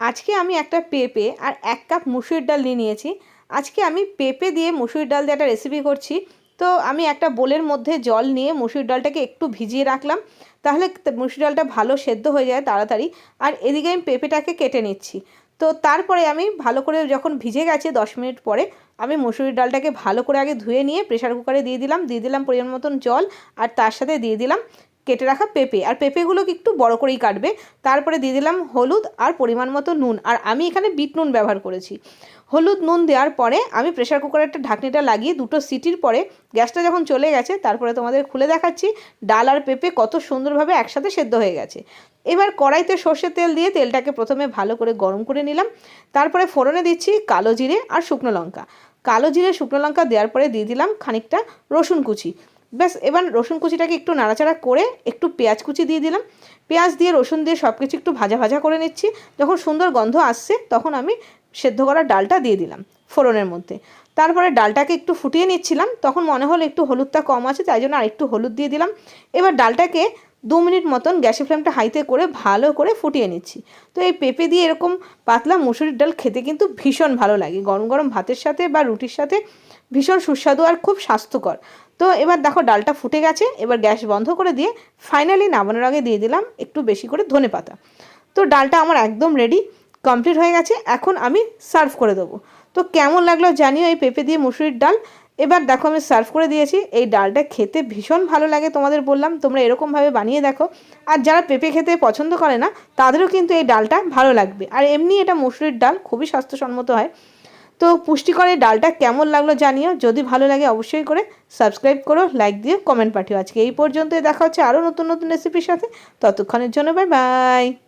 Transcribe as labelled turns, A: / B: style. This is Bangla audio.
A: আজকে আমি একটা পেঁপে আর এক কাপ মুসুর ডাল নিয়ে নিয়েছি। আজকে আমি পেঁপে দিয়ে মুসুরির ডাল দিয়ে একটা রেসিপি করছি। তো আমি একটা বোলের মধ্যে জল নিয়ে মুসুরির ডালটাকে একটু ভিজিয়ে রাখলাম। তাহলে মুসুরির ডালটা ভালো সেদ্ধ হয়ে যায় তাড়াতাড়ি। আর এদিকে আমি পেঁপেটাকে কেটে নিচ্ছি। তো তারপরে আমি ভালো করে যখন ভিজে গেছে দশ মিনিট পরে, আমি মুসুরির ডালটাকে ভালো করে আগে ধুয়ে নিয়ে প্রেশার কুকারে দিয়ে দিলাম। দিয়ে দিলাম পরিমাণ মতন জল আর তার সাথে দিয়ে দিলাম কেটে রাখা পেঁপে। আর পেঁপেগুলোকে একটু বড় করেই কাটবে। তারপরে দিয়ে দিলাম হলুদ আর পরিমাণ মতো নুন। আর আমি এখানে বিট নুন ব্যবহার করেছি। হলুদ নুন দেওয়ার পরে আমি প্রেশার কুকারের একটা ঢাকনিটা লাগিয়ে দুটো সিটির পরে গ্যাসটা যখন চলে গেছে, তারপরে তোমাদের খুলে দেখাচ্ছি, ডাল আর পেঁপে কত সুন্দরভাবে একসাথে সেদ্ধ হয়ে গেছে। এবার কড়াইতে সর্ষের তেল দিয়ে তেলটাকে প্রথমে ভালো করে গরম করে নিলাম। তারপরে ফোড়নে দিচ্ছি কালো জিরে আর শুকনো লঙ্কা। কালো জিরে, শুকনো লঙ্কা দেওয়ার পরে দিয়ে দিলাম খানিকটা রসুন কুচি। ব্যাস, এবার রসুন কুচিটাকে একটু নাড়াচাড়া করে একটু পেঁয়াজ কুচি দিয়ে দিলাম। পেঁয়াজ দিয়ে, রসুন দিয়ে সব কিছু একটু ভাজা ভাজা করে নিচ্ছি। যখন সুন্দর গন্ধ আসছে, তখন আমি সেদ্ধ করা ডালটা দিয়ে দিলাম ফোড়নের মধ্যে। তারপরে ডালটাকে একটু ফুটিয়ে নিচ্ছিলাম, তখন মনে হলো একটু হলুদটা কম আছে, তাই জন্য আর একটু হলুদ দিয়ে দিলাম। এবার ডালটাকে দু মিনিট মতন গ্যাসের ফ্লেমটা হাইতে করে ভালো করে ফুটিয়ে নিচ্ছি। তো এই পেঁপে দিয়ে এরকম পাতলা মুসুরির ডাল খেতে কিন্তু ভীষণ ভালো লাগে। গরম গরম ভাতের সাথে বা রুটির সাথে ভীষণ সুস্বাদু আর খুব স্বাস্থ্যকর। তো এবার দেখো ডালটা ফুটে গেছে, এবার গ্যাস বন্ধ করে দিয়ে ফাইনালি নামানোর আগে দিয়ে দিলাম একটু বেশি করে ধনে পাতা। তো ডালটা আমার একদম রেডি কমপ্লিট হয়ে গেছে, এখন আমি সার্ভ করে দেবো। তো কেমন লাগল জানিও এই পেঁপে দিয়ে মুসুরির ডাল। এবার দেখো আমি সার্ভ করে দিয়েছি। এই ডালটা খেতে ভীষণ ভালো লাগে তোমাদের বললাম, তোমরা এরকমভাবে বানিয়ে দেখো। আর যারা পেঁপে খেতে পছন্দ করে না, তাদেরও কিন্তু এই ডালটা ভালো লাগবে। আর এমনি এটা মুসুরির ডাল, খুবই স্বাস্থ্যসম্মত হয়। তো পুষ্টিকর এই ডালটা কেমন লাগল জানিও। যদি ভালো লাগে অবশ্যই করে সাবস্ক্রাইব করো, লাইক দিয়ে কমেন্ট পাঠিও। আজকে এই পর্যন্তই দেখা হচ্ছে আরও নতুন নতুন রেসিপির সাথে। ততক্ষণের জন্য বাই বাই